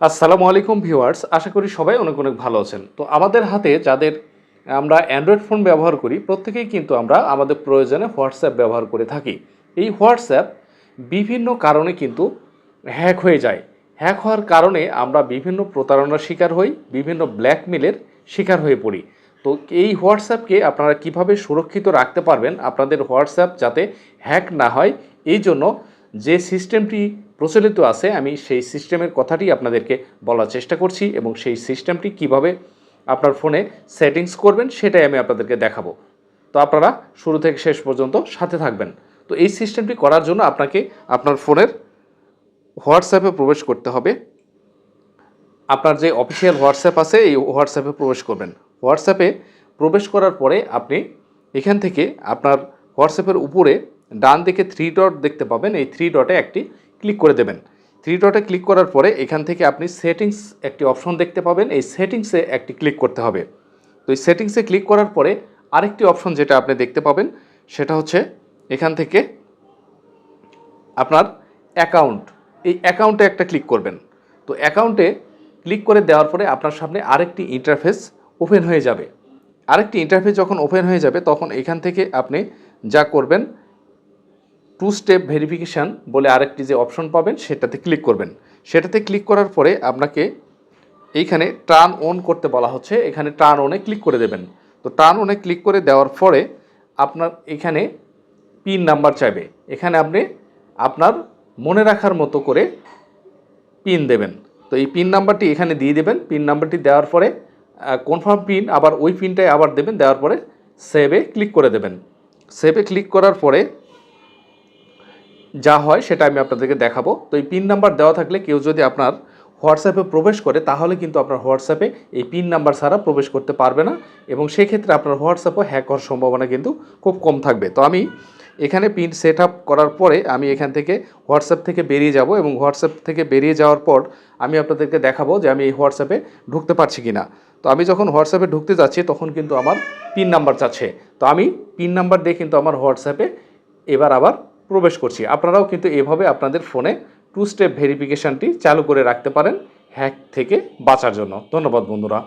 আসসালামু আলাইকুম ভিউয়ার্স, আশা করি সবাই অনেক অনেক ভালো আছেন। তো আমাদের হাতে যাদের আমরা অ্যান্ড্রয়েড ফোন ব্যবহার করি, প্রত্যেকেই কিন্তু আমরা আমাদের প্রয়োজনে হোয়াটসঅ্যাপ ব্যবহার করে থাকি। এই হোয়াটসঅ্যাপ বিভিন্ন কারণে কিন্তু হ্যাক হয়ে যায়। হ্যাক হওয়ার কারণে আমরা বিভিন্ন প্রতারণার শিকার হই, বিভিন্ন ব্ল্যাকমেলের শিকার হয়ে পড়ি। তো এই হোয়াটসঅ্যাপকে আপনারা কীভাবে সুরক্ষিত রাখতে পারবেন আপনাদের হোয়াটসঅ্যাপ যাতে হ্যাক না হয়, এই জন্য যে সিস্টেমটি প্রচলিত আছে, আমি সেই সিস্টেমের কথাটি আপনাদেরকে বলার চেষ্টা করছি এবং সেই সিস্টেমটি কীভাবে আপনার ফোনে সেটিংস করবেন সেটাই আমি আপনাদেরকে দেখাবো। তো আপনারা শুরু থেকে শেষ পর্যন্ত সাথে থাকবেন। তো এই সিস্টেমটি করার জন্য আপনাকে আপনার ফোনের হোয়াটসঅ্যাপে প্রবেশ করতে হবে। আপনার যে অফিসিয়াল হোয়াটসঅ্যাপ আছে, এই হোয়াটসঅ্যাপে প্রবেশ করবেন। হোয়াটসঅ্যাপে প্রবেশ করার পরে আপনি এখান থেকে আপনার হোয়াটসঅ্যাপের উপরে ডান দিকে থ্রি ডট দেখতে পাবেন, এই থ্রি ডটে একটি ক্লিক করে দেবেন। থ্রি ডটে ক্লিক করার পরে এখান থেকে আপনি সেটিংস একটি অপশন দেখতে পাবেন, এই সেটিংসে একটি ক্লিক করতে হবে। তো এই সেটিংসে ক্লিক করার পরে আরেকটি অপশন যেটা আপনি দেখতে পাবেন, সেটা হচ্ছে এখান থেকে আপনার অ্যাকাউন্ট এই অ্যাকাউন্টে একটা ক্লিক করবেন। তো অ্যাকাউন্টে ক্লিক করে দেওয়ার পরে আপনার সামনে আরেকটি ইন্টারফেস ওপেন হয়ে যাবে। আরেকটি ইন্টারফেস যখন ওপেন হয়ে যাবে, তখন এখান থেকে আপনি যা করবেন টু স্টেপ ভেরিফিকেশান বলে আরেকটি যে অপশন পাবেন, সেটাতে ক্লিক করবেন। সেটাতে ক্লিক করার পরে আপনাকে এইখানে টার্ন অন করতে বলা হচ্ছে। এখানে টার্ন অনে ক্লিক করে দেবেন। তো টার্ন অনে ক্লিক করে দেওয়ার পরে আপনার এখানে পিন নাম্বার চাইবে। এখানে আপনি আপনার মনে রাখার মতো করে পিন দেবেন। তো এই পিন নাম্বারটি এখানে দিয়ে দেবেন। পিন নাম্বারটি দেওয়ার পরে কনফার্ম পিন আবার ওই পিনটাই আবার দেবেন। দেওয়ার পরে সেভে ক্লিক করে দেবেন। সেভে ক্লিক করার পরে যা হয় সেটা আমি আপনাদেরকে দেখাবো। তো এই পিন নাম্বার দেওয়া থাকলে কেউ যদি আপনার হোয়াটসঅ্যাপে প্রবেশ করে, তাহলে কিন্তু আপনার হোয়াটসঅ্যাপে এই পিন নাম্বার ছাড়া প্রবেশ করতে পারবে না এবং সেক্ষেত্রে আপনার হোয়াটসঅ্যাপও হ্যাক হওয়ার সম্ভাবনা কিন্তু খুব কম থাকবে। তো আমি এখানে পিন সেট আপ করার পরে আমি এখান থেকে হোয়াটসঅ্যাপ থেকে বেরিয়ে যাব এবং হোয়াটসঅ্যাপ থেকে বেরিয়ে যাওয়ার পর আমি আপনাদেরকে দেখাবো যে আমি এই হোয়াটসঅ্যাপে ঢুকতে পারছি কি না তো আমি যখন হোয়াটসঅ্যাপে ঢুকতে যাচ্ছি, তখন কিন্তু আমার পিন নাম্বার চাচ্ছে তো আমি পিন নাম্বার দিয়ে কিন্তু আমার হোয়াটসঅ্যাপে এবার আবার প্রবেশ করছি। আপনারাও কিন্তু এভাবে আপনাদের ফোনে টু স্টেপ ভেরিফিকেশানটি চালু করে রাখতে পারেন হ্যাক থেকে বাঁচার জন্য। ধন্যবাদ বন্ধুরা।